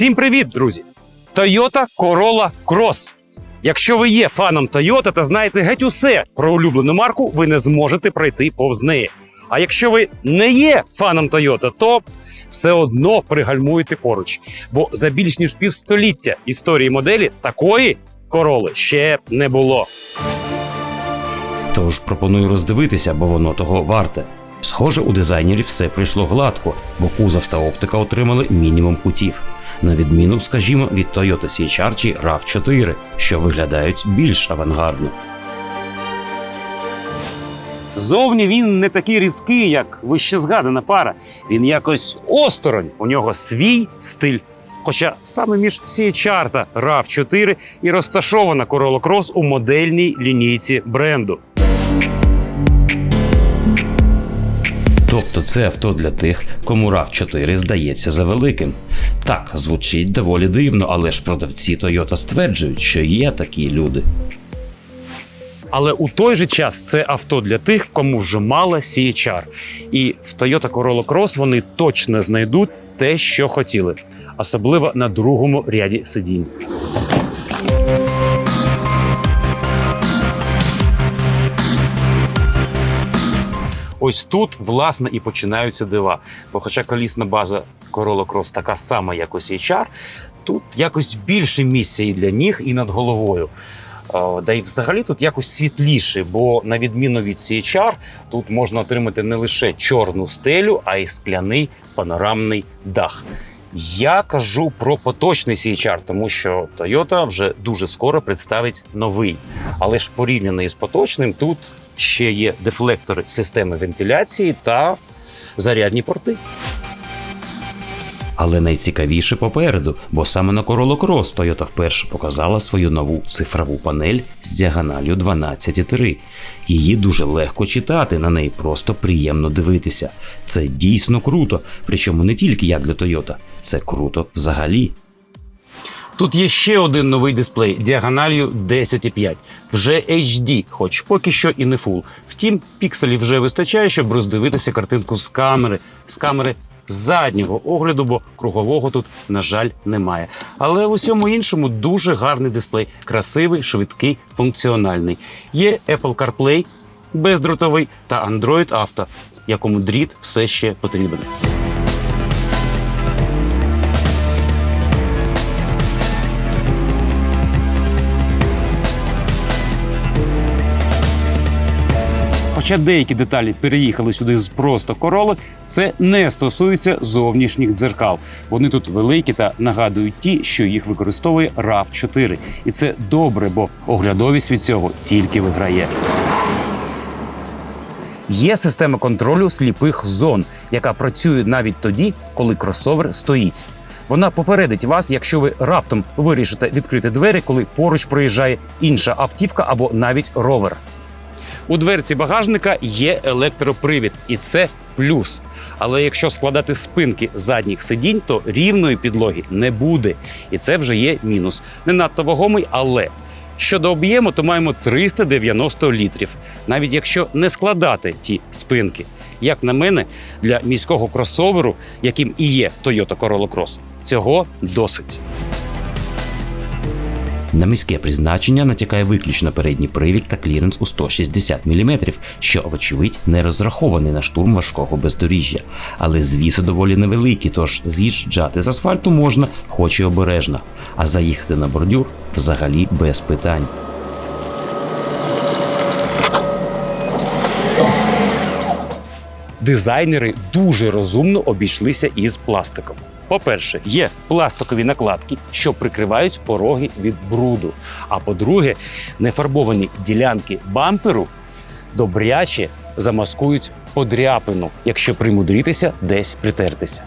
Всім привіт, друзі! Toyota Corolla Cross. Якщо ви є фаном Toyota та знаєте геть усе про улюблену марку, ви не зможете пройти повз неї. А якщо ви не є фаном Toyota, то все одно пригальмуєте поруч. Бо за більш ніж півстоліття історії моделі такої короли ще не було. Тож пропоную роздивитися, бо воно того варте. Схоже, у дизайнерів все пройшло гладко, бо кузов та оптика отримали мінімум кутів. На відміну, скажімо, від Toyota CHR чи RAV4, що виглядають більш авангардно. Зовні він не такий різкий, як вище згадана пара. Він якось осторонь. У нього свій стиль. Хоча саме між CHR та RAV4 і розташована Corolla Cross у модельній лінійці бренду. Тобто це авто для тих, кому RAV4 здається завеликим. Так, звучить доволі дивно, але ж продавці Toyota стверджують, що є такі люди. Але у той же час це авто для тих, кому вже мало CHR. І в Toyota Corolla Cross вони точно знайдуть те, що хотіли, особливо на другому ряді сидінь. Ось тут, власне, і починаються дива. Бо, хоча колісна база Corolla Cross така сама, як у CHR, тут якось більше місця і для ніг, і над головою. Е, Да й взагалі тут якось світліше, бо на відміну від CHR, тут можна отримати не лише чорну стелю, а й скляний панорамний дах. Я кажу про поточний CHR, тому що Toyota вже дуже скоро представить новий. Але ж порівняно із поточним, тут ще є дефлектори системи вентиляції та зарядні порти. Але найцікавіше попереду, бо саме на Corolla Cross Toyota вперше показала свою нову цифрову панель з діагональю 12,3. Її дуже легко читати, на неї просто приємно дивитися. Це дійсно круто, причому не тільки як для Toyota, це круто взагалі. Тут є ще один новий дисплей діагональю 10,5. Вже HD, хоч поки що і не фул. Втім, пікселів вже вистачає, щоб роздивитися картинку з камери, з камери заднього огляду, бо кругового тут, на жаль, немає. Але в усьому іншому дуже гарний дисплей, красивий, швидкий, функціональний. Є Apple CarPlay бездротовий та Android Auto, якому дріт все ще потрібен. Хоча деякі деталі переїхали сюди з просто короли, це не стосується зовнішніх дзеркал. Вони тут великі та нагадують ті, що їх використовує rav 4 І це добре, бо оглядовість від цього тільки виграє. Є система контролю сліпих зон, яка працює навіть тоді, коли кросовер стоїть. Вона попередить вас, якщо ви раптом вирішите відкрити двері, коли поруч проїжджає інша автівка або навіть ровер. У дверці багажника є електропривід, і це плюс. Але якщо складати спинки задніх сидінь, то рівної підлоги не буде. І це вже є мінус. Не надто вагомий, але щодо об'єму, то маємо 390 літрів, навіть якщо не складати ті спинки. Як на мене, для міського кросоверу, яким і є Toyota Corolla Cross, цього досить. На міське призначення натякає виключно передній привід та кліренс у 160 мм, що, вочевидь, не розрахований на штурм важкого бездоріжжя. Але звіси доволі невеликі, тож з'їжджати з асфальту можна, хоч і обережно, а заїхати на бордюр взагалі без питань. дизайнери дуже розумно обійшлися із пластиком. По-перше, є пластикові накладки, що прикривають пороги від бруду. А по-друге, нефарбовані ділянки бамперу добряче замаскують подряпину, якщо примудрітися десь притертися.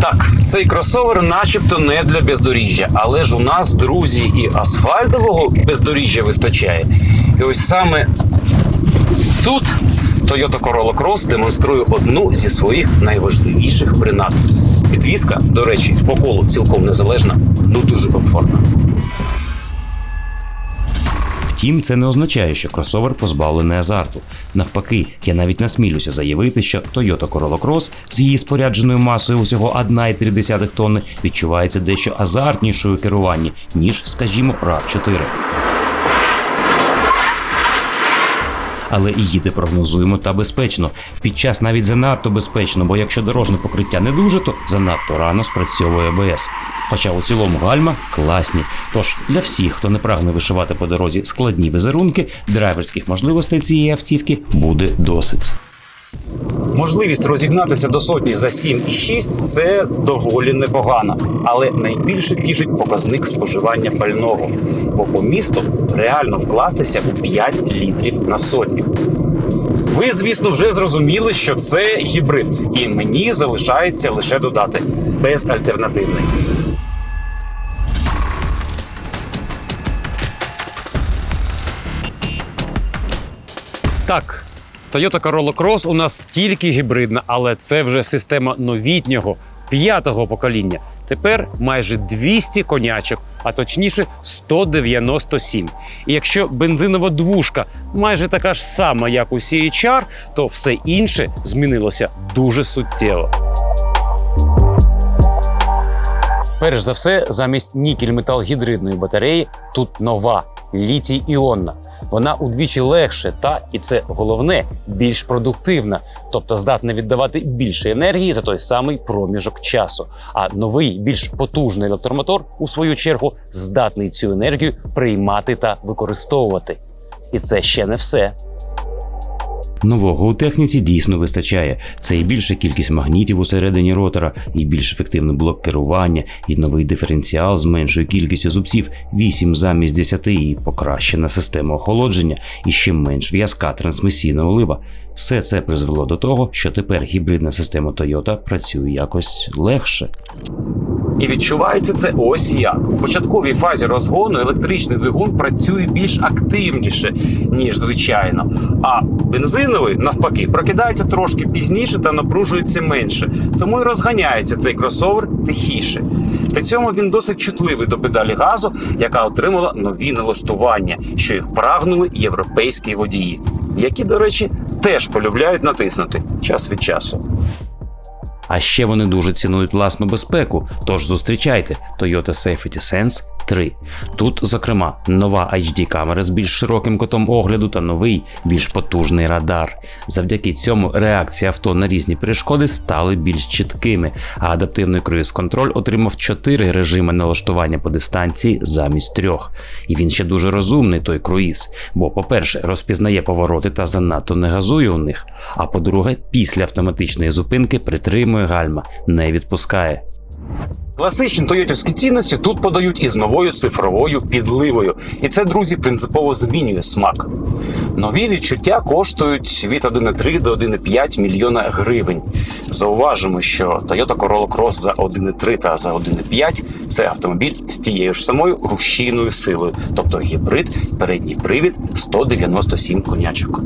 Так, цей кросовер начебто не для бездоріжжя, але ж у нас, друзі, і асфальтового бездоріжжя вистачає. І ось саме тут Toyota Corolla Cross демонструє одну зі своїх найважливіших принад. Підвізка, до речі, по колу цілком незалежна, ну дуже комфортна. Втім, це не означає, що кросовер позбавлений азарту. Навпаки, я навіть насмілюся заявити, що Toyota Corolla Cross з її спорядженою масою усього 1,3 тонни відчувається дещо азартнішою керуванні, ніж, скажімо, RAV4. Але і їде прогнозуємо та безпечно. Під час навіть занадто безпечно, бо якщо дорожне покриття не дуже, то занадто рано спрацьовує АБС. Хоча у цілому гальма класні. Тож для всіх, хто не прагне вишивати по дорозі складні візерунки, драйверських можливостей цієї автівки буде досить. Можливість розігнатися до сотні за 7,6 – це доволі непогано, але найбільше тішить показник споживання пального, бо по місту реально вкластися у 5 літрів на сотню. Ви, звісно, вже зрозуміли, що це гібрид, і мені залишається лише додати безальтернативний. Так, Toyota Corolla Cross у нас тільки гібридна, але це вже система новітнього п'ятого покоління. Тепер майже 200 конячок, а точніше 197. І якщо бензинова двушка майже така ж сама, як у CHR, то все інше змінилося дуже суттєво. Перш за все, замість нікель-метал-гідридної батареї тут нова літій-іонна. Вона удвічі легше та, і це головне, більш продуктивна, тобто здатна віддавати більше енергії за той самий проміжок часу. А новий, більш потужний електромотор, у свою чергу, здатний цю енергію приймати та використовувати. І це ще не все. Нового у техніці дійсно вистачає. Це і більша кількість магнітів усередині ротора, і більш ефективний блок керування, і новий диференціал з меншою кількістю зубців 8 замість 10, і покращена система охолодження, і ще менш в'язка трансмісійна олива. Все це призвело до того, що тепер гібридна система Toyota працює якось легше. І відчувається це ось як. У початковій фазі розгону електричний двигун працює більш активніше, ніж звичайно. А бензиновий, навпаки, прокидається трошки пізніше та напружується менше. Тому і розганяється цей кросовер тихіше. При цьому він досить чутливий до педалі газу, яка отримала нові налаштування, що їх прагнули європейські водії, які, до речі, теж полюбляють натиснути час від часу. А ще вони дуже цінують власну безпеку, тож зустрічайте Toyota Safety Sense 3. Тут, зокрема, нова HD камера з більш широким котом огляду та новий, більш потужний радар. Завдяки цьому реакції авто на різні перешкоди стали більш чіткими, а адаптивний круїз-контроль отримав 4 режими налаштування по дистанції замість трьох. І він ще дуже розумний, той круїз, бо, по-перше, розпізнає повороти та занадто не газує у них. А по-друге, після автоматичної зупинки притримує гальма, не відпускає. Класичні тойотівські цінності тут подають із новою цифровою підливою, і це, друзі, принципово змінює смак. Нові відчуття коштують від 1,3 до 1,5 мільйона гривень. Зауважимо, що Toyota Corolla Cross за 1,3 та за 1,5 – це автомобіль з тією ж самою рушійною силою, тобто гібрид, передній привід 197 конячок.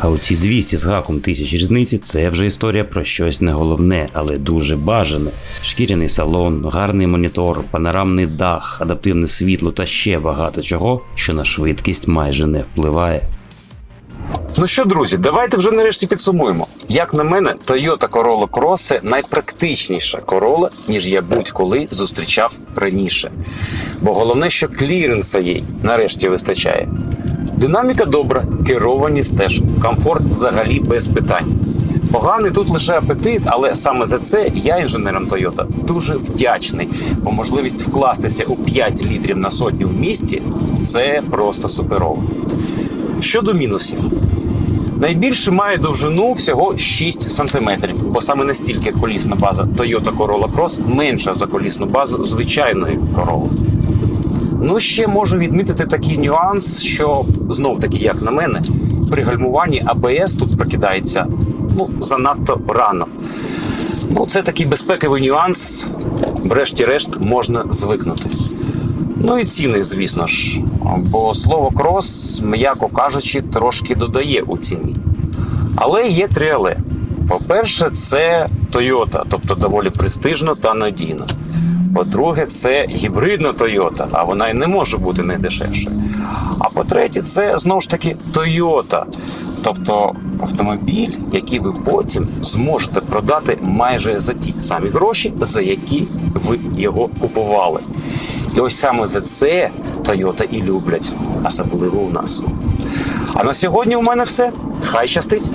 А оці 200 з гаком тисяч різниці це вже історія про щось не головне, але дуже бажане. Шкіряний салон, гарний монітор, панорамний дах, адаптивне світло та ще багато чого, що на швидкість майже не впливає. Ну що, друзі, давайте вже нарешті підсумуємо. Як на мене, Toyota Corolla Cross – це найпрактичніша Corolla, ніж я будь-коли зустрічав раніше. Бо головне, що кліренса їй нарешті вистачає. Динаміка добра, керованість теж, комфорт взагалі без питань. Поганий тут лише апетит, але саме за це я інженерам Toyota дуже вдячний, бо можливість вкластися у 5 літрів на сотню в місті це просто суперово. Щодо мінусів, найбільше має довжину всього 6 см, бо саме настільки колісна база Toyota Corolla Cross менша за колісну базу звичайної Corolla. Ну, ще можу відмітити такий нюанс, що знов таки, як на мене, при гальмуванні АБС тут прокидається ну, занадто рано. Ну, це такий безпековий нюанс, врешті-решт можна звикнути. Ну і ціни, звісно ж. Бо слово крос, м'яко кажучи, трошки додає у ціні. Але є три але. По-перше, це Toyota, тобто доволі престижно та надійно. По-друге, це гібридна Toyota, а вона й не може бути найдешевшою. А по-третє, це знову ж таки Toyota. Тобто автомобіль, який ви потім зможете продати майже за ті самі гроші, за які ви його купували. І ось саме за це Toyota і люблять, особливо у нас. А на сьогодні у мене все. Хай щастить!